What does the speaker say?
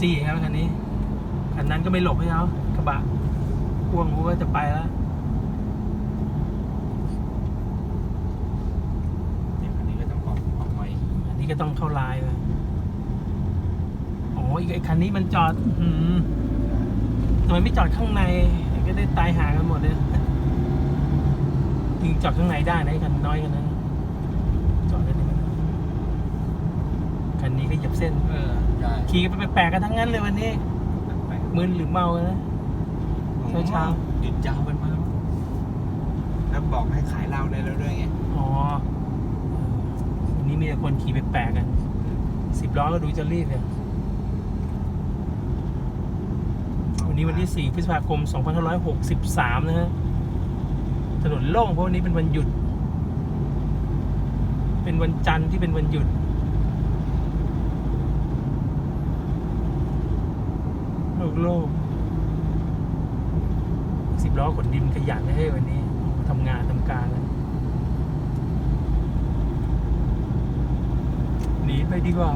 จี้ครับคันนี้คันนั้นก็ไม่หลบให้เขากระบะพ่วงเขาก็จะไปแล้วเนี่ยอันนี้ก็ต้องออกออกไว้อันนี้ก็ต้องเข้าลายเลยโอ้ยไอ้คันนี้มันจอด อืมทำไมไม่จอดข้างในก็ได้ตายหากันหมดเลยจริงจอดข้างในได้นะไอ้คันน้อยกันนั้นจอดได้ไหมคันนี้ก็เหยียบเส้น เออ ใช่ขี่กันไปแปลกๆกันทั้งนั้นเลยวันนี้แปลกมึนหรือเมากันนะๆเช้าหยุดยาวกันมาแล้วบอกให้ขายเหล้าได้แล้วด้วยไงอ๋อวันนี้มีแต่คนขี่ไปแปลกๆกันสิบล้อก็ดูจะรีบเลยวันนี้วันที่ 4 พฤษภาคม 2563 นะฮะ ถนนโล่งเพราะวันนี้เป็นวันหยุด เป็นวันจันทร์ที่เป็นวันหยุด โลกโลกสิบล้อขนดินขยันให้วันนี้ทำงานทำการหนีไปดีกว่า